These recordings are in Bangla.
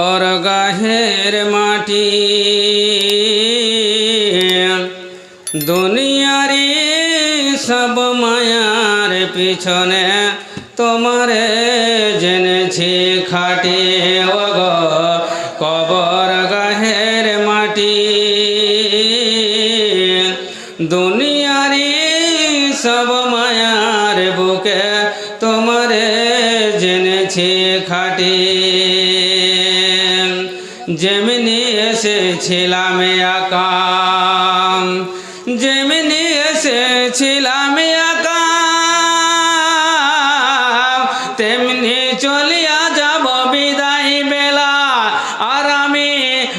ওর গাহের মাটি। দুনিয়ারি সব মায়ার পিছনে তোমারে জেনেছি খাটি। ওগ কবর গাহের মাটি। দুনিয়ারি সব মায়ার বুকে খাটি। যেমনি এসেছিলাম একাম যেমনি এসেছিলাম একাম তেমনি চলিয়া যাব বিদায় বেলা। আর আমি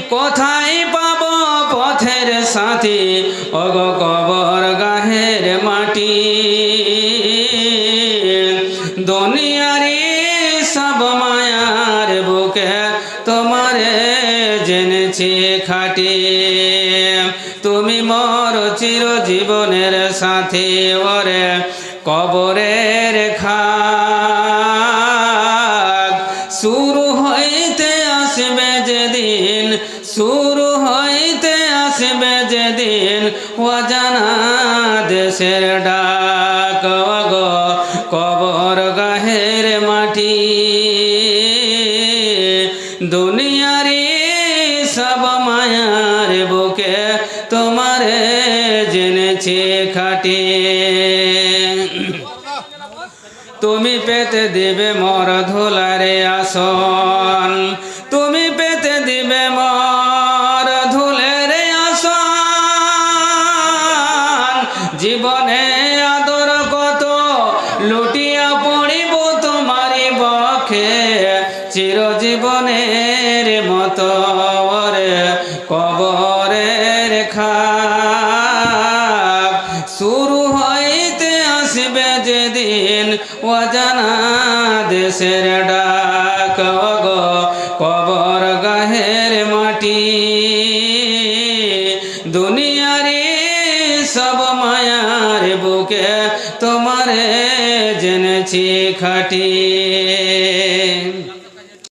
কোথায় পাব পথের সাথী? অগ কবর গাহের মাটি। দুনিয়ারি সব মায়ার বুকে তোমারে জেনেছি খাটি। তুমি মর চির জীবনের সাথী ওরে কবরের খাক শুরু হইতে আসবে যেদিন, শুরু হইতে আসবে যেদিন, অজানা দেশের ডাক। দুনিয়ারি সব মায়ার বুকে তোমারে জেনেছি খাটি। তুমি পেতে দিবে মর ধুলারে আসন। তুমি পেতে দিবে মর ধুলেরে আসন। জীবনে আদর কত, লুটিয়া পড়িব তোমারি বখে চিরজীবনের শুরু হইতে আসবে যেদিন অজানা দেশের ডাক। কবর গাহের মাটি দুনিয়ারি সব মায়ার বুকে তোমারে জেনেছি খাটি।